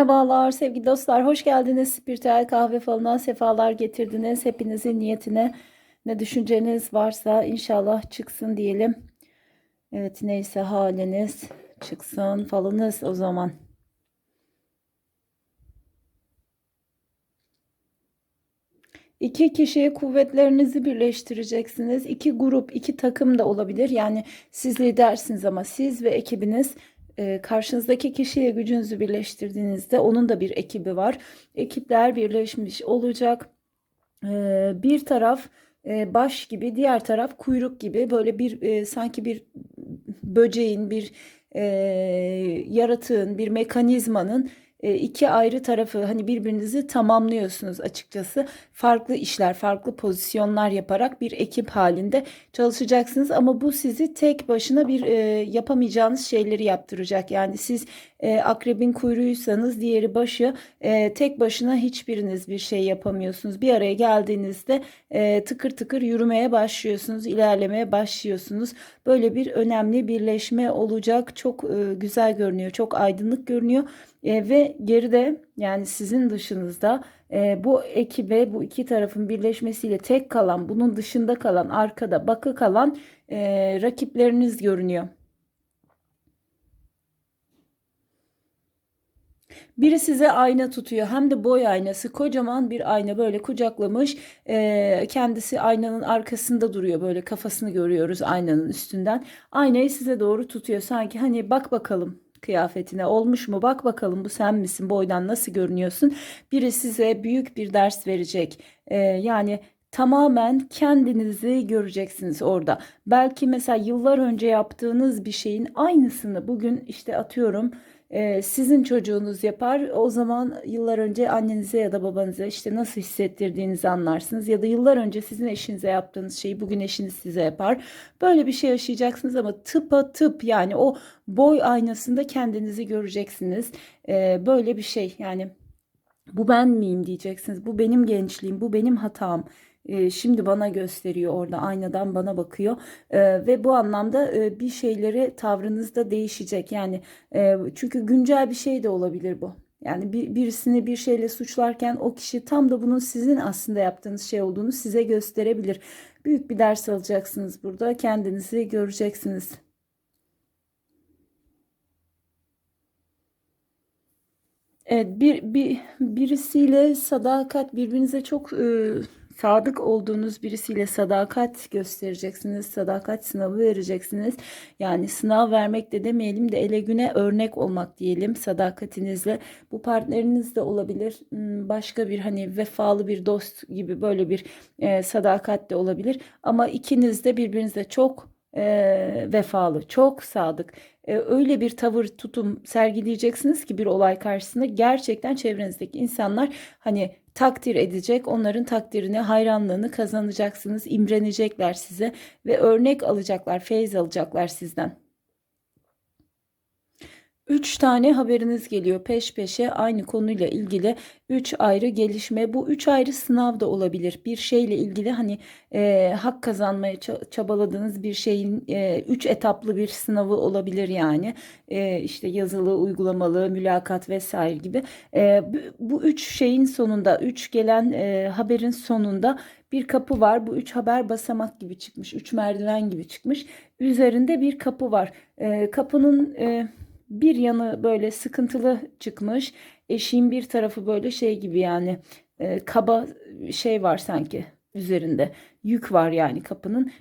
Merhabalar sevgili dostlar, hoş geldiniz. Spiritüel kahve falından sefalar getirdiniz. Hepinizin niyetine ne düşünceniz varsa inşallah çıksın diyelim. Evet neyse haliniz çıksın falınız o zaman. İki kişiye kuvvetlerinizi birleştireceksiniz. İki grup, iki takım da olabilir. Yani siz lidersiniz ama siz ve ekibiniz karşınızdaki kişiyle gücünüzü birleştirdiğinizde onun da bir ekibi var. Ekipler birleşmiş olacak. E, bir taraf e, baş gibi, diğer taraf kuyruk gibi böyle bir e, sanki bir böceğin, bir e, yaratığın, bir mekanizmanın iki ayrı tarafı hani birbirinizi tamamlıyorsunuz açıkçası. Farklı işler, farklı pozisyonlar yaparak bir ekip halinde çalışacaksınız ama bu sizi tek başına bir e, yapamayacağınız şeyleri yaptıracak. Yani siz e, akrebin kuyruğuysanız diğeri başı e, tek başına hiçbiriniz bir şey yapamıyorsunuz. Bir araya geldiğinizde e, tıkır tıkır yürümeye başlıyorsunuz, ilerlemeye başlıyorsunuz. Böyle bir önemli birleşme olacak. Çok e, güzel görünüyor, çok aydınlık görünüyor. E, ve geride yani sizin dışınızda e, bu ekibe bu iki tarafın birleşmesiyle tek kalan bunun dışında kalan arkada bakı kalan e, rakipleriniz görünüyor. Biri size ayna tutuyor. Hem de boy aynası. Kocaman bir ayna. Böyle kucaklamış. E, kendisi aynanın arkasında duruyor. Böyle kafasını görüyoruz aynanın üstünden. Aynayı size doğru tutuyor. Sanki hani bak bakalım kıyafetine. Olmuş mu? Bak bakalım bu sen misin? Boydan nasıl görünüyorsun? Biri size büyük bir ders verecek. Ee, yani tamamen kendinizi göreceksiniz orada. Belki mesela yıllar önce yaptığınız bir şeyin aynısını bugün işte atıyorum e, sizin çocuğunuz yapar. O zaman yıllar önce annenize ya da babanıza işte nasıl hissettirdiğinizi anlarsınız. Ya da yıllar önce sizin eşinize yaptığınız şeyi bugün eşiniz size yapar. Böyle bir şey yaşayacaksınız ama tıpa tıp yani o boy aynasında kendinizi göreceksiniz. E, böyle bir şey yani bu ben miyim diyeceksiniz. Bu benim gençliğim, bu benim hatam şimdi bana gösteriyor orada aynadan bana bakıyor ve bu anlamda bir şeyleri tavrınızda değişecek yani çünkü güncel bir şey de olabilir bu. Yani bir, birisini bir şeyle suçlarken o kişi tam da bunun sizin aslında yaptığınız şey olduğunu size gösterebilir. Büyük bir ders alacaksınız burada. Kendinizi göreceksiniz. Evet, bir, bir birisiyle sadakat birbirinize çok e, sadık olduğunuz birisiyle sadakat göstereceksiniz. Sadakat sınavı vereceksiniz. Yani sınav vermek de demeyelim de ele güne örnek olmak diyelim sadakatinizle. Bu partneriniz de olabilir. Hmm, başka bir hani vefalı bir dost gibi böyle bir e, sadakat de olabilir. Ama ikiniz de birbirinize çok e, vefalı, çok sadık. E, öyle bir tavır, tutum sergileyeceksiniz ki bir olay karşısında gerçekten çevrenizdeki insanlar hani takdir edecek, onların takdirini, hayranlığını kazanacaksınız, imrenecekler size ve örnek alacaklar, feyz alacaklar sizden. Üç tane haberiniz geliyor peş peşe aynı konuyla ilgili üç ayrı gelişme. Bu üç ayrı sınav da olabilir. Bir şeyle ilgili hani e, hak kazanmaya çabaladığınız bir şeyin e, üç etaplı bir sınavı olabilir yani. E, işte yazılı, uygulamalı, mülakat vesaire gibi. E, bu, bu üç şeyin sonunda, üç gelen e, haberin sonunda bir kapı var. Bu üç haber basamak gibi çıkmış, üç merdiven gibi çıkmış. Üzerinde bir kapı var. E, kapının... E, bir yanı böyle sıkıntılı çıkmış. Eşiğin bir tarafı böyle şey gibi yani e, kaba şey var sanki üzerinde. Yük var yani kapının.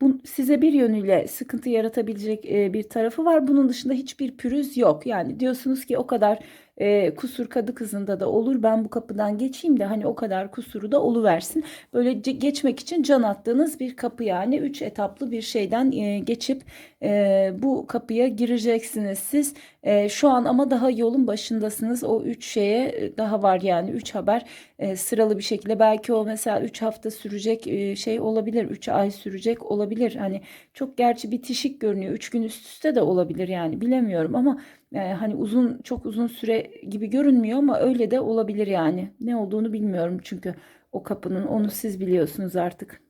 Bu size bir yönüyle sıkıntı yaratabilecek e, bir tarafı var. Bunun dışında hiçbir pürüz yok. Yani diyorsunuz ki o kadar e, kusur kadı kızında da olur. Ben bu kapıdan geçeyim de hani o kadar kusuru da oluversin. Böyle geçmek için can attığınız bir kapı yani. Üç etaplı bir şeyden e, geçip e, bu kapıya gireceksiniz siz. E, şu an ama daha yolun başındasınız. O üç şeye e, daha var yani. Üç haber e, sıralı bir şekilde. Belki o mesela üç hafta sürecek e, şey olabilir. Üç ay sürecek olabilir. Hani çok gerçi bitişik görünüyor. Üç gün üst üste de olabilir yani bilemiyorum ama e, hani uzun çok uzun süre gibi görünmüyor ama öyle de olabilir yani. Ne olduğunu bilmiyorum çünkü o kapının onu siz biliyorsunuz artık.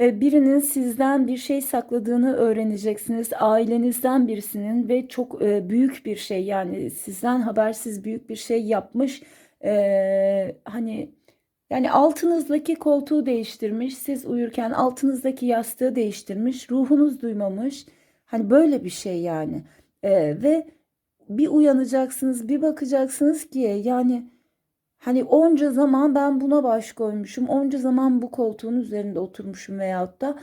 E, birinin sizden bir şey sakladığını öğreneceksiniz. Ailenizden birisinin ve çok e, büyük bir şey yani sizden habersiz büyük bir şey yapmış. E, hani yani altınızdaki koltuğu değiştirmiş. Siz uyurken altınızdaki yastığı değiştirmiş. Ruhunuz duymamış. Hani böyle bir şey yani. E, ve bir uyanacaksınız, bir bakacaksınız ki yani Hani onca zaman ben buna baş koymuşum. Onca zaman bu koltuğun üzerinde oturmuşum veyahut da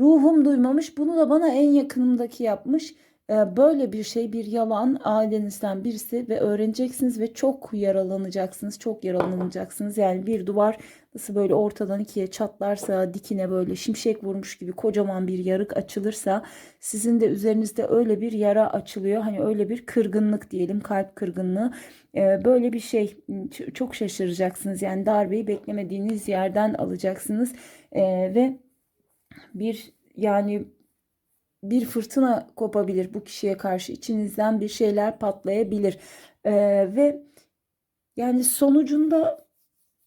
ruhum duymamış. Bunu da bana en yakınımdaki yapmış. Ee, böyle bir şey bir yalan ailenizden birisi ve öğreneceksiniz ve çok yaralanacaksınız. Çok yaralanacaksınız. Yani bir duvar nasıl böyle ortadan ikiye çatlarsa dikine böyle şimşek vurmuş gibi kocaman bir yarık açılırsa sizin de üzerinizde öyle bir yara açılıyor. Hani öyle bir kırgınlık diyelim kalp kırgınlığı. Ee, böyle bir şey çok şaşıracaksınız. Yani darbeyi beklemediğiniz yerden alacaksınız. Ee, ve bir yani bir fırtına kopabilir bu kişiye karşı. İçinizden bir şeyler patlayabilir. Ee, ve yani sonucunda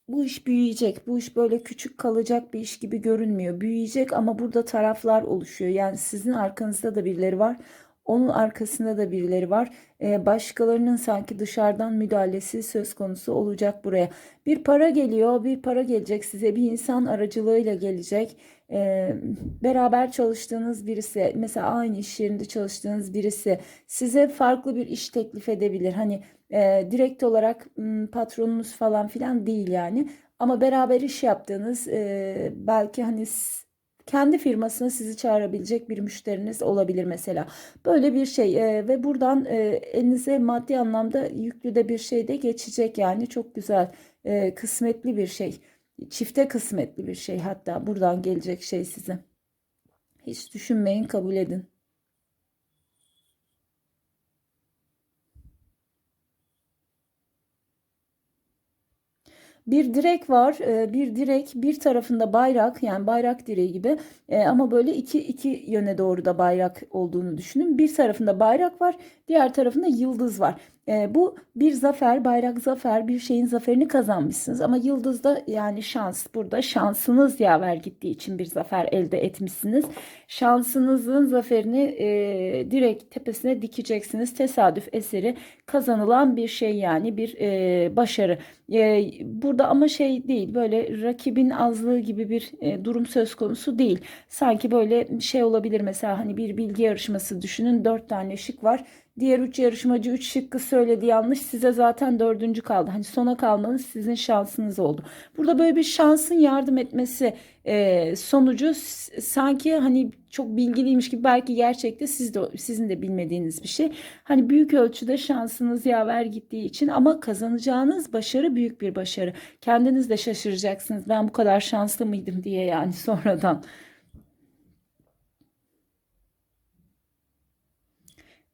bu iş büyüyecek. Bu iş böyle küçük kalacak bir iş gibi görünmüyor. Büyüyecek ama burada taraflar oluşuyor. Yani sizin arkanızda da birileri var onun arkasında da birileri var. Ee, başkalarının sanki dışarıdan müdahalesi söz konusu olacak buraya. Bir para geliyor, bir para gelecek size. Bir insan aracılığıyla gelecek. Ee, beraber çalıştığınız birisi, mesela aynı iş yerinde çalıştığınız birisi size farklı bir iş teklif edebilir. Hani e, direkt olarak patronunuz falan filan değil yani. Ama beraber iş yaptığınız e, belki hani kendi firmasına sizi çağırabilecek bir müşteriniz olabilir mesela. Böyle bir şey e, ve buradan e, elinize maddi anlamda yüklü de bir şey de geçecek yani çok güzel e, kısmetli bir şey. Çifte kısmetli bir şey hatta buradan gelecek şey size. Hiç düşünmeyin kabul edin. Bir direk var. E, bir direk bir tarafında bayrak yani bayrak direği gibi e, ama böyle iki, iki yöne doğru da bayrak olduğunu düşünün. Bir tarafında bayrak var diğer tarafında yıldız var. E, bu bir zafer, bayrak zafer, bir şeyin zaferini kazanmışsınız. Ama yıldızda yani şans burada şansınız yaver gittiği için bir zafer elde etmişsiniz. Şansınızın zaferini e, direkt tepesine dikeceksiniz. Tesadüf eseri kazanılan bir şey yani bir e, başarı. E, burada ama şey değil böyle rakibin azlığı gibi bir e, durum söz konusu değil. Sanki böyle şey olabilir mesela hani bir bilgi yarışması düşünün dört tane şık var Diğer üç yarışmacı üç şıkkı söyledi yanlış. Size zaten dördüncü kaldı. Hani sona kalmanız sizin şansınız oldu. Burada böyle bir şansın yardım etmesi e, sonucu sanki hani çok bilgiliymiş gibi belki gerçekte siz de sizin de bilmediğiniz bir şey. Hani büyük ölçüde şansınız yaver gittiği için ama kazanacağınız başarı büyük bir başarı. Kendiniz de şaşıracaksınız. Ben bu kadar şanslı mıydım diye yani sonradan.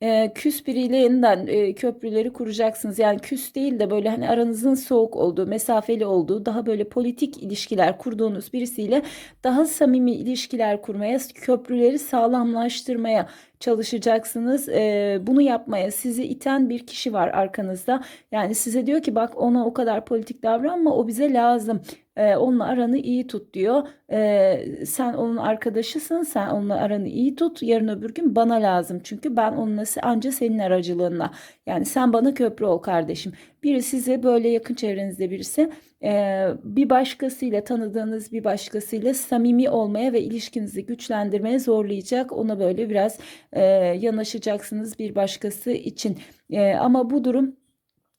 E, küs biriyle yeniden e, köprüleri kuracaksınız. Yani küs değil de böyle hani aranızın soğuk olduğu, mesafeli olduğu, daha böyle politik ilişkiler kurduğunuz birisiyle daha samimi ilişkiler kurmaya, köprüleri sağlamlaştırmaya çalışacaksınız. E, bunu yapmaya sizi iten bir kişi var arkanızda. Yani size diyor ki bak ona o kadar politik davranma o bize lazım. E, onunla aranı iyi tut diyor. E, sen onun arkadaşısın sen onunla aranı iyi tut. Yarın öbür gün bana lazım. Çünkü ben onunla anca senin aracılığınla. Yani sen bana köprü ol kardeşim. Biri size böyle yakın çevrenizde birisi e, bir başkasıyla tanıdığınız bir başkasıyla samimi olmaya ve ilişkinizi güçlendirmeye zorlayacak. Ona böyle biraz e, yanaşacaksınız bir başkası için. E, ama bu durum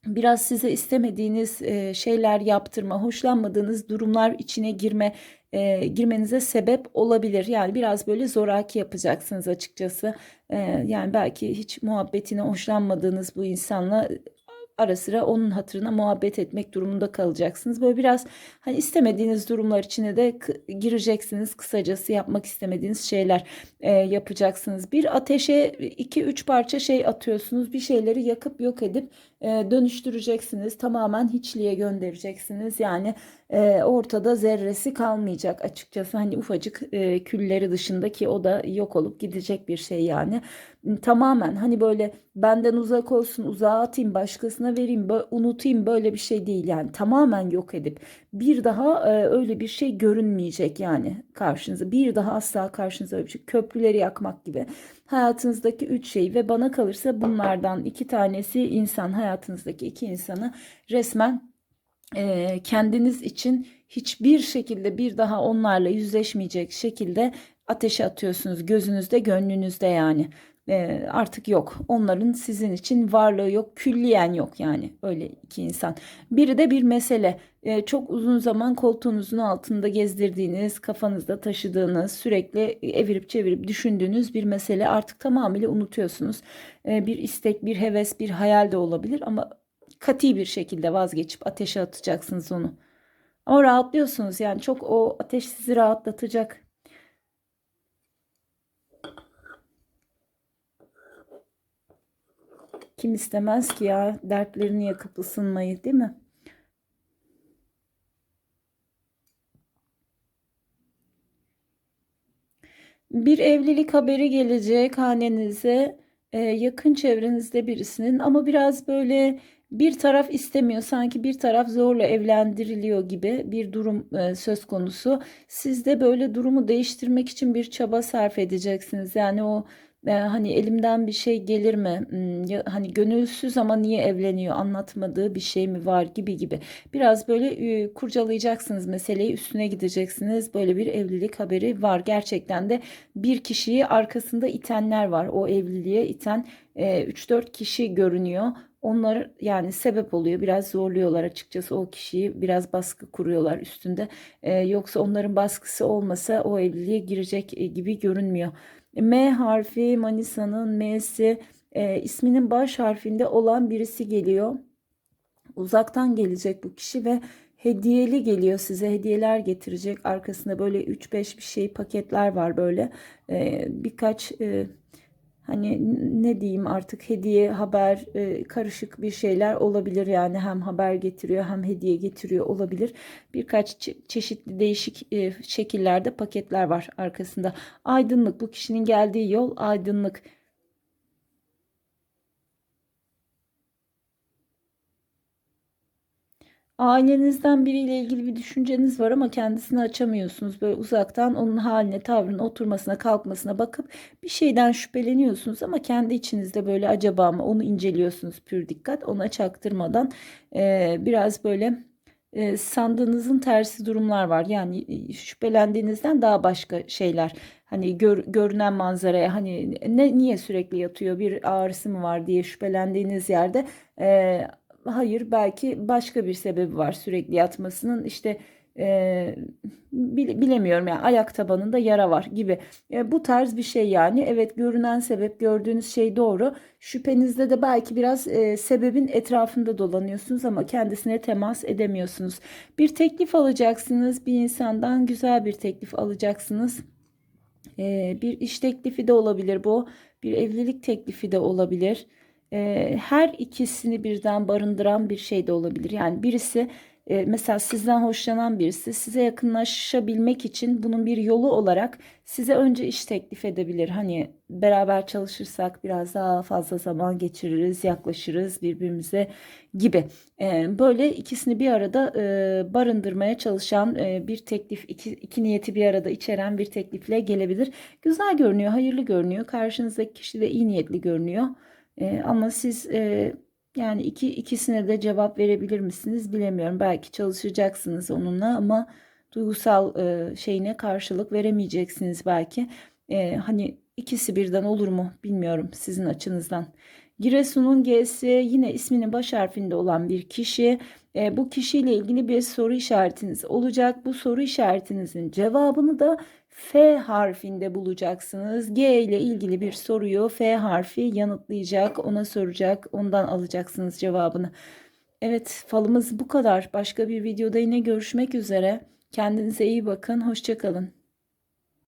biraz size istemediğiniz e, şeyler yaptırma, hoşlanmadığınız durumlar içine girme e, girmenize sebep olabilir. Yani biraz böyle zoraki yapacaksınız açıkçası. E, yani belki hiç muhabbetine hoşlanmadığınız bu insanla ara sıra onun hatırına muhabbet etmek durumunda kalacaksınız. Böyle biraz hani istemediğiniz durumlar içine de gireceksiniz. Kısacası yapmak istemediğiniz şeyler e, yapacaksınız. Bir ateşe iki üç parça şey atıyorsunuz. Bir şeyleri yakıp yok edip e, dönüştüreceksiniz. Tamamen hiçliğe göndereceksiniz. Yani e, ortada zerresi kalmayacak açıkçası. Hani ufacık e, külleri dışındaki o da yok olup gidecek bir şey yani. Tamamen hani böyle benden uzak olsun, uzağa atayım, başkasına vereyim, unutayım böyle bir şey değil yani. Tamamen yok edip bir daha e, öyle bir şey görünmeyecek yani karşınıza. Bir daha asla karşınıza öyle bir şey. Köprüleri yakmak gibi. Hayatınızdaki üç şey ve bana kalırsa bunlardan iki tanesi insan hayatınızdaki iki insanı resmen e, kendiniz için hiçbir şekilde bir daha onlarla yüzleşmeyecek şekilde ateşe atıyorsunuz gözünüzde gönlünüzde yani. E, artık yok. Onların sizin için varlığı yok külliyen yok yani. Öyle iki insan. Biri de bir mesele. E, çok uzun zaman koltuğunuzun altında gezdirdiğiniz kafanızda taşıdığınız sürekli evirip çevirip düşündüğünüz bir mesele. Artık tamamıyla unutuyorsunuz. E, bir istek bir heves bir hayal de olabilir ama kati bir şekilde vazgeçip ateşe atacaksınız onu. Ama rahatlıyorsunuz yani çok o ateş sizi rahatlatacak. Kim istemez ki ya dertlerini yakıp ısınmayı değil mi? Bir evlilik haberi gelecek hanenize, e, yakın çevrenizde birisinin ama biraz böyle bir taraf istemiyor, sanki bir taraf zorla evlendiriliyor gibi bir durum e, söz konusu. Siz de böyle durumu değiştirmek için bir çaba sarf edeceksiniz. Yani o e, hani elimden bir şey gelir mi? Hmm, ya, hani gönülsüz ama niye evleniyor? Anlatmadığı bir şey mi var gibi gibi. Biraz böyle e, kurcalayacaksınız meseleyi, üstüne gideceksiniz. Böyle bir evlilik haberi var. Gerçekten de bir kişiyi arkasında itenler var. O evliliğe iten e, 3-4 kişi görünüyor. Onlar yani sebep oluyor. Biraz zorluyorlar açıkçası o kişiyi. Biraz baskı kuruyorlar üstünde. E, yoksa onların baskısı olmasa o evliliğe girecek e, gibi görünmüyor. M harfi Manisa'nın M'si e, isminin baş harfinde olan birisi geliyor. Uzaktan gelecek bu kişi ve hediyeli geliyor size hediyeler getirecek. Arkasında böyle 3-5 bir şey paketler var böyle. E, birkaç e, hani ne diyeyim artık hediye haber e, karışık bir şeyler olabilir yani. Hem haber getiriyor hem hediye getiriyor olabilir. Birkaç çe- çeşitli değişik e, şekillerde paketler var arkasında. Aydınlık bu kişinin geldiği yol aydınlık Ailenizden biriyle ilgili bir düşünceniz var ama kendisini açamıyorsunuz. Böyle uzaktan onun haline, tavrına, oturmasına, kalkmasına bakıp bir şeyden şüpheleniyorsunuz ama kendi içinizde böyle acaba mı onu inceliyorsunuz pür dikkat. Ona çaktırmadan e, biraz böyle e, sandığınızın tersi durumlar var. Yani e, şüphelendiğinizden daha başka şeyler. Hani gör, görünen manzaraya hani ne niye sürekli yatıyor bir ağrısı mı var diye şüphelendiğiniz yerde e, hayır belki başka bir sebebi var sürekli yatmasının. İşte e, bilemiyorum yani ayak tabanında yara var gibi. E, bu tarz bir şey yani. Evet görünen sebep gördüğünüz şey doğru. Şüphenizde de belki biraz e, sebebin etrafında dolanıyorsunuz ama kendisine temas edemiyorsunuz. Bir teklif alacaksınız bir insandan güzel bir teklif alacaksınız. E, bir iş teklifi de olabilir bu bir evlilik teklifi de olabilir e, her ikisini birden barındıran bir şey de olabilir. Yani birisi e, mesela sizden hoşlanan birisi size yakınlaşabilmek için bunun bir yolu olarak size önce iş teklif edebilir. Hani beraber çalışırsak biraz daha fazla zaman geçiririz, yaklaşırız birbirimize gibi. E, böyle ikisini bir arada e, barındırmaya çalışan e, bir teklif, iki, iki niyeti bir arada içeren bir teklifle gelebilir. Güzel görünüyor, hayırlı görünüyor. Karşınızdaki kişi de iyi niyetli görünüyor. E, ama siz e, yani iki ikisine de cevap verebilir misiniz bilemiyorum. Belki çalışacaksınız onunla ama duygusal e, şeyine karşılık veremeyeceksiniz belki. E, hani ikisi birden olur mu bilmiyorum sizin açınızdan. Giresun'un G'si yine isminin baş harfinde olan bir kişi. E, bu kişiyle ilgili bir soru işaretiniz olacak. Bu soru işaretinizin cevabını da F harfinde bulacaksınız. G ile ilgili bir soruyu F harfi yanıtlayacak, ona soracak, ondan alacaksınız cevabını. Evet, falımız bu kadar. Başka bir videoda yine görüşmek üzere. Kendinize iyi bakın, hoşçakalın.